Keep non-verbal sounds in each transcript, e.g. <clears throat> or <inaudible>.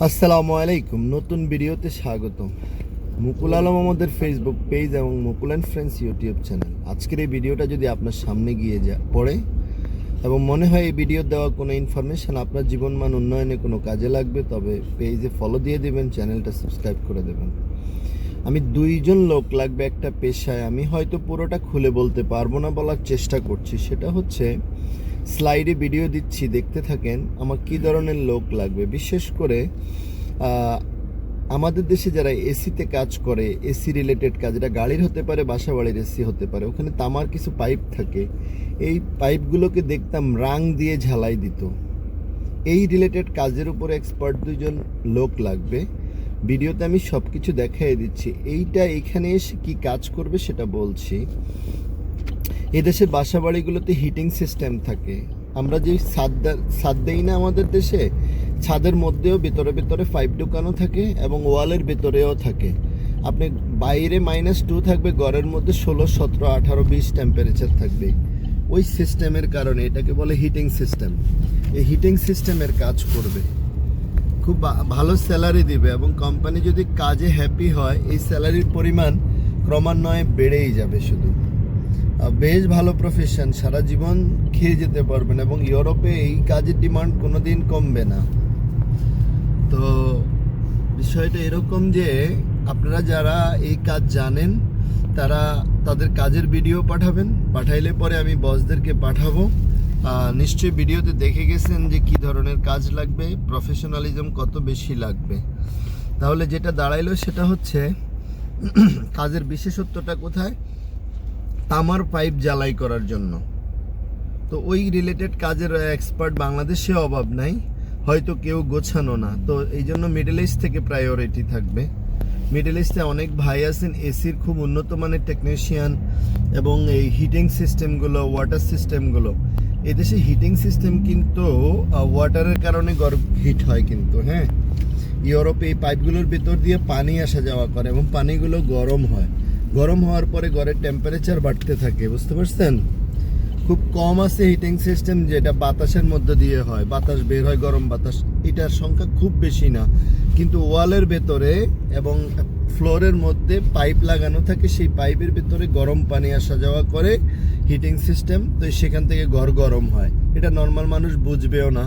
আসসালামু আলাইকুম, নতুন ভিডিওতে স্বাগতম। মুকুল আলম আমাদের ফেসবুক পেজ এবং Mukul and friends YouTube channel আজকের এই ভিডিওটা যদি আপনার সামনে গিয়ে যা পড়ে এবং মনে হয় এই ভিডিও দেওয়া কোনো ইনফরমেশন আপনার জীবনমান উন্নয়নে কোনো কাজে লাগবে, তবে পেজে ফলো দিয়ে দেবেন চ্যানেলটা সাবস্ক্রাইব করে দেবেন। আমি দুইজন লোক লাগবে একটা পেশায়, আমি হয়তো পুরোটা খুলে বলতে পারব না বলার চেষ্টা করছি। সেটা হচ্ছে স্লাইডে ভিডিও দিচ্ছি, দেখতে থাকেন আমার কী ধরনের লোক লাগবে। বিশেষ করে আমাদের দেশে যারা এসিতে কাজ করে, এসি রিলেটেড কাজ, এটা গাড়ির হতে পারে বাসা বাড়ির এসি হতে পারে, ওখানে তামার কিছু পাইপ থাকে। এই পাইপগুলোকে দেখতাম রাং দিয়ে ঝালাই দিত। এই রিলেটেড কাজের উপরে এক্সপার্ট দুজন লোক লাগবে। ভিডিওতে আমি সব কিছু দেখাই দিচ্ছি। এইটা এখানে এসে কি কাজ করবে সেটা বলছি। এদেশে বাসা বাড়িগুলোতে হিটিং সিস্টেম থাকে। আমরা যে ছাদ দেই না আমাদের দেশে, ছাদের মধ্যেও ভেতরে ভেতরে ফাইভ ঢুকানো থাকে এবং ওয়ালের ভেতরেও থাকে। আপনি বাইরে মাইনাস টু থাকবে, ঘরের মধ্যে ষোলো, সতেরো, আঠারো, বিশ টেম্পারেচার থাকবে। ওই সিস্টেমের কারণে এটাকে বলে হিটিং সিস্টেম এই হিটিং সিস্টেমের কাজ করবে। খুব ভালো স্যালারি দিবে এবং কোম্পানি যদি কাজে হ্যাপি হয়, এই স্যালারির পরিমাণ ক্রমান্বয়ে বেড়েই যাবে শুধু। বেশ ভালো প্রফেশন সারা জীবন খেয়ে যেতে পারবেন এবং ইউরোপে এই কাজের ডিমান্ড কোনোদিন কমবে না। তো বিষয়টা এরকম যে, আপনারা যারা এই কাজ জানেন, তারা তাদের কাজের ভিডিও পাঠাবেন। পাঠাইলে পরে আমি বসদেরকে পাঠাবো। নিশ্চয়ই ভিডিওতে দেখে গেছেন যে কি ধরনের কাজ লাগবে প্রফেশনালিজম কত বেশি লাগবে। তাহলে যেটা দাঁড়াইলো সেটা হচ্ছে, <clears throat> কাজের বিশেষত্বটা কোথায়? তামার পাইপ জ্বালাই করার জন্য। তো ওই রিলেটেড কাজের এক্সপার্ট বাংলাদেশে অভাব নাই, হয়তো কেউ গোছানো না। তো এই জন্য মিডল ইস্ট থেকে প্রায়োরিটি থাকবে। মিডল ইস্টে অনেক ভাই আছেন এসির খুব উন্নত মানের টেকনিশিয়ান এবং এই হিটিং সিস্টেমগুলো ওয়াটার সিস্টেমগুলো এদেশে হিটিং সিস্টেম কিন্তু ওয়াটারের কারণে গরম হিট হয় কিন্তু হ্যাঁ? ইউরোপে এই পাইপগুলোর ভিতর দিয়ে পানি আসা যাওয়া করে এবং পানিগুলো গরম হয়। গরম হওয়ার পরে ঘরের টেম্পারেচার বাড়তে থাকে, বুঝতে পারছেন? খুব কম আছে হিটিং সিস্টেম যেটা বাতাসের মধ্যে দিয়ে হয়, বাতাস বের হয় গরম বাতাস, এটার সংখ্যা খুব বেশি না। কিন্তু ওয়ালের ভেতরে এবং ফ্লোরের মধ্যে পাইপ লাগানো থাকে, সেই পাইপের ভেতরে গরম পানি আসা যাওয়া করে হিটিং সিস্টেম তো সেখান থেকে ঘর গরম হয়। এটা নর্মাল মানুষ বুঝবেও না।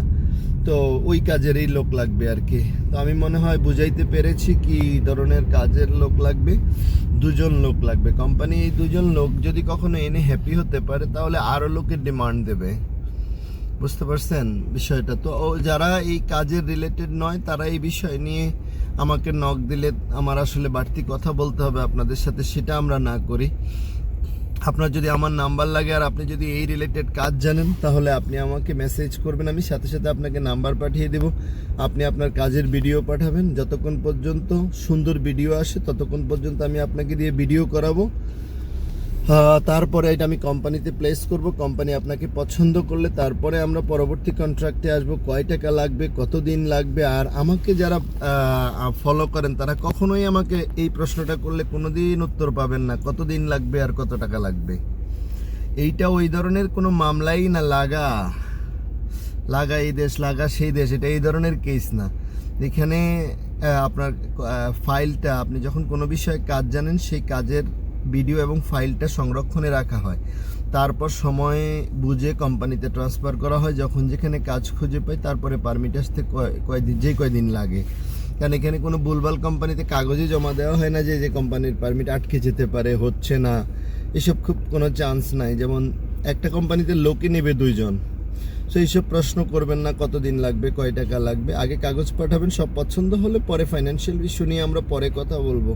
তো ওই কাজেরই লোক লাগবে আর কি। তো আমি মনে হয় বুঝাইতে পেরেছি কি ধরনের কাজের লোক লাগবে, দুজন লোক লাগবে। কোম্পানি এই দুজন লোক যদি কখনো এনে হ্যাপি হতে পারে, তাহলে আরও লোকের ডিমান্ড দেবে। বুঝতে পারছেন বিষয়টা? তো ও যারা এই কাজের রিলেটেড নয়, তারা এই বিষয় নিয়ে আমাকে নক দিলে আমার আসলে বাড়তি কথা বলতে হবে আপনাদের সাথে, সেটা আমরা না করি। আপনার যদি আমার নাম্বার লাগে আর আপনি যদি এই রিলেটেড কাজ জানেন, তাহলে আপনি আমাকে মেসেজ করবেন, আমি সাথে সাথে আপনাকে নাম্বার পাঠিয়ে দেব। আপনি আপনার কাজের ভিডিও পাঠাবেন, যতক্ষণ পর্যন্ত সুন্দর ভিডিও আসে, ততক্ষণ পর্যন্ত আমি আপনাকে দিয়ে ভিডিও করাবো। তারপরে এটা আমি কোম্পানিতে প্লেস করব কোম্পানি আপনাকে পছন্দ করলে তারপরে আমরা পরবর্তী কন্ট্রাক্টে আসব, কয় টাকা লাগবে কত দিন লাগবে, আর আমাকে যারা ফলো করেন, তারা কখনোই আমাকে এই প্রশ্নটা করলে কোনোদিন উত্তর পাবেন না কত দিন লাগবে আর কত টাকা লাগবে। এইটা ওই ধরনের কোনো মামলাই না, লাগা লাগা এই দেশ, লাগা সেই দেশ, এটা এই ধরনের কেস না। এখানে আপনার ফাইলটা আপনি যখন কোনো বিষয়ে কাজ জানেন, সেই কাজের ভিডিও এবং ফাইলটা সংরক্ষণে রাখা হয়। তারপর সময় বুঝে কোম্পানিতে ট্রান্সফার করা হয়। যখন যেখানে কাজ খুঁজে পাই, তারপরে পারমিট আসতে কয়- কয়দিন যে কয়দিন লাগে। কারণ এখানে কোনো ভুলভাল কোম্পানিতে কাগজে জমা দেওয়া হয় না যে যে কোম্পানির পারমিট আটকে যেতে পারে, হচ্ছে না। এসব খুব কোনো চান্স নাই। যেমন একটা কোম্পানিতে লোকে নেবে দুইজন। সো এইসব প্রশ্ন করবেন না, কতদিন লাগবে, কয় টাকা লাগবে। আগে কাগজ পাঠাবেন, সব পছন্দ হলে পরে ফাইন্যান্সিয়াল ইস্যু নিয়ে আমরা পরে কথা বলব।